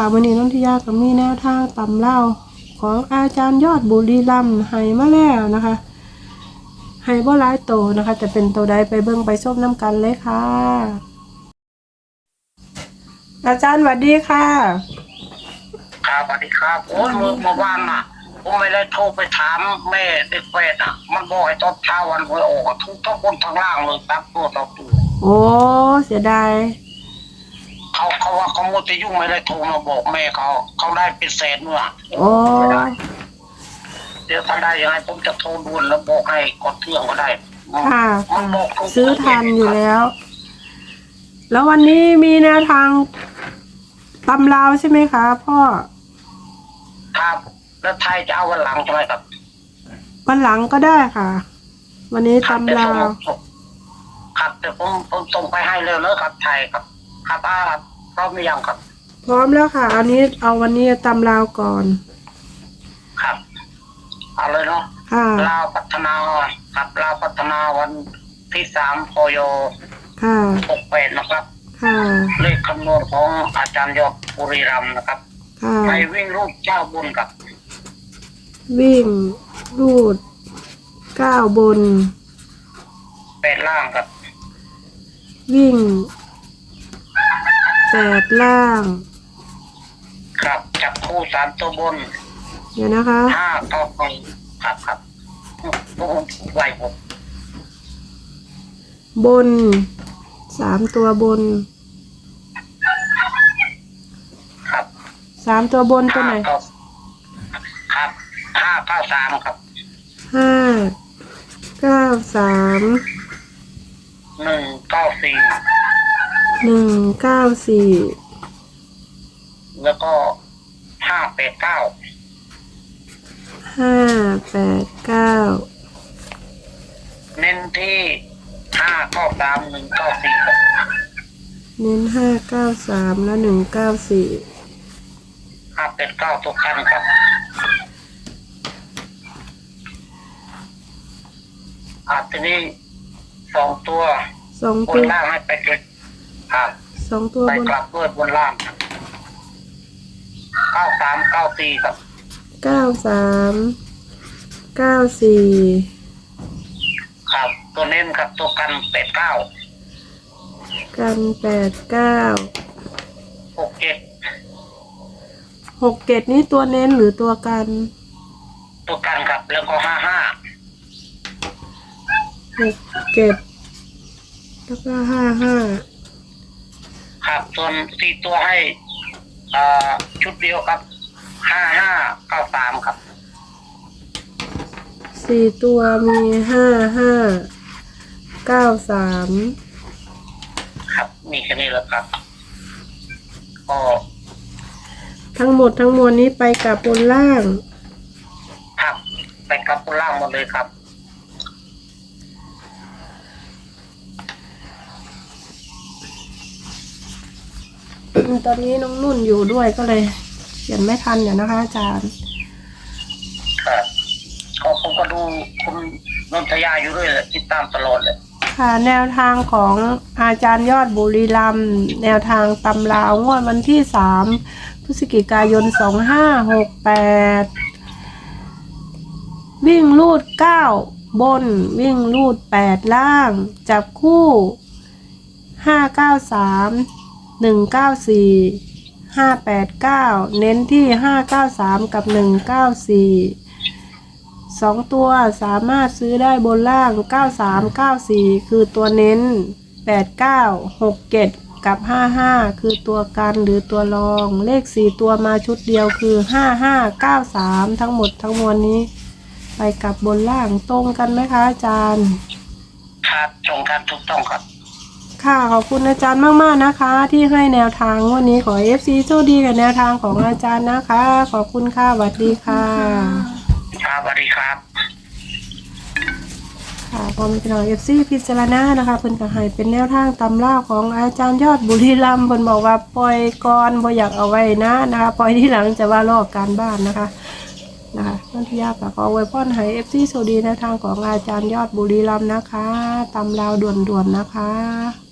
ค่ะวันนี้นนทิยาก็มีแนวทางตำเล่าของอาจารย์ยอดบุรีรัมย์ให้มาแล้วนะคะให้บ่ร้ายโตนะคะ จะเป็นตัวใดไปเบิ่งไปชมน้ำกันเลยค่ะ อาจารย์สวัสดีค่ะครับสวัสดีครับโอ้ยเมื่อเมื่อวานน่ะผมไม่ได้โทรไปถามแม่เด็กเฟสอะ มันบอกให้ตอนเช้าวันหวยออกอะทุกทั้งบนทั้งล่างเลยครับตัวต่อตัวโอ้เสียดาย เขาเขาว่าเขาโมจะยุ่งไม่ได้โทรมาบอกแม่เขาเขาได้เป็นแสนเมื่อโอ้ไม่ได้เดี๋ยวถ้าได้ยังไงผมจะโทรด่วนแล้วบอกให้ก่อนเที่ยงก็ได้ค่ะ มันบอกทุกซื้อทันอยู่แล้ว แล้ววันนี้มีแนวทางตำราวใช่ไหมคะพ่อครับ แล้วไทยจะเอาวันหลังใช่ไหมครับ วันหลังก็ได้ค่ะ วันนี้ครับตำราวครับแต่ผมผมส่งไปให้เลยแล้วครับไทยครับ ครับอ่าครับพร้อมหรือยังครับ พร้อมแล้วค่ะ อันนี้เอาวันนี้ตำราวก่อน ครับเอาเลยเนาะค่ะ ลาวพัฒนาครับลาวพัฒนาวันที่สามพยค่ะ หกแปดนะครับ ค่ะ เลขคำนวณของอาจารย์ยอดบุรีรัมย์นะครับค่ะ ไปวิ่งรูปเจ้าบุญกับวิ่ง รูด ก้าวบน แปดล่างกับ วิ่ง แปดล่าง ครับจับคู่สามตัวบนเดี๋ยวนะคะ ห้าเก้าหนึ่งครับครับโอ้โหไหวผมบนสามตัวบนครับสามตัวบนตัวห้าไหนเก้าครับห้าเก้าสามครับห้าเก้าสามหนึ่งเก้าสี่ หนึ่งเก้าสี่แล้วก็ห้าแปดเก้าห้าแปดเก้าเน้นที่ห้าเก้าสามหนึ่งเก้าสี่ครับเน้นห้าเก้าสามและหนึ่งเก้าสี่ห้าแปดเก้าตัวคันครับอาทีนี้สองตัวสองบตันวล่างให้ไปเก็บ ครับสองตัวไปบนกลับด้วยบนล่างเก้าสามเก้าสี่ครับเก้าสามเก้าสี่ครับตัวเน้นครับตัวกันแปดเก้ากันแปดเก้าหกเจ็ดหกเจ็ดนี่ตัวเน้นหรือตัวกัน ตัวกันครับแล้วก็ห้าห้าหกเจ็ดแล้วก็ห้าห้า ครับส่วนสี่ตัวให้อ่าชุดเดียวครับห้าห้าเก้าสามครับ สี่ตัวมีห้าห้าเก้าสามครับ มีแค่นี้แหละครับก็ทั้งหมดทั้งมวลนี้ไปกับบนล่าง ครับไปกลับบนล่างหมดเลยครับ ตอนนี้น้องนุ่นอยู่ด้วยก็เลยเขียนไม่ทันอยู่นะคะ อาจารย์ ครับก็ผมก็ดูคุณนนทยาอยู่ด้วยแหละติดตามตลอดเลยค่ะ แนวทางของอาจารย์ยอดบุรีรัมย์แนวทางตำราวงวดวันที่สามพฤศจิกายนสองห้าหกแปดวิ่งลูดเก้าบน วิ่งลูดแปดล่าง จับคู่ห้าเก้าสาม หนึ่งเก้าสี่ห้าแปดเก้าเน้นที่ห้าเก้าสามกับหนึ่งเก้าสี่สองตัวสามารถซื้อได้บนล่าง 93 94 คือตัวเน้น 89 67กับ 55 คือตัวกันหรือตัวรอง เลข 4 ตัวมาชุดเดียวคือ 55 93 ทั้งหมดทั้งมวลนี้ ไปกับบนล่างตรงกันไหมคะอาจารย์ ครับตรงกันถูกต้องครับ ค่ะขอบคุณอาจารย์มาก ๆ นะคะ ที่ให้แนวทางวันนี้ขอ FC โชคดีกับแนวทางของอาจารย์นะคะ ขอบคุณค่ะสวัสดีค่ะ ครับสวัสดีครับ ค่ะพอมีพี่น้องเอฟซีพิจารณานะคะเพิ่นก็ให้เป็นแนวทางตำราของอาจารย์ยอดบุรีรัมย์เพิ่นบอกว่าปล่อยก่อนบ่อยากเอาไว้นะนะคะปล่อยที่หลังจะว่าลอกการบ้านนะคะนะคะต้นที่ยากก็ขอไว้พ่อนให้เอฟซีสวัสดีแนวทางของอาจารย์ยอดบุรีรัมย์นะคะตำราวด่วนๆนะคะ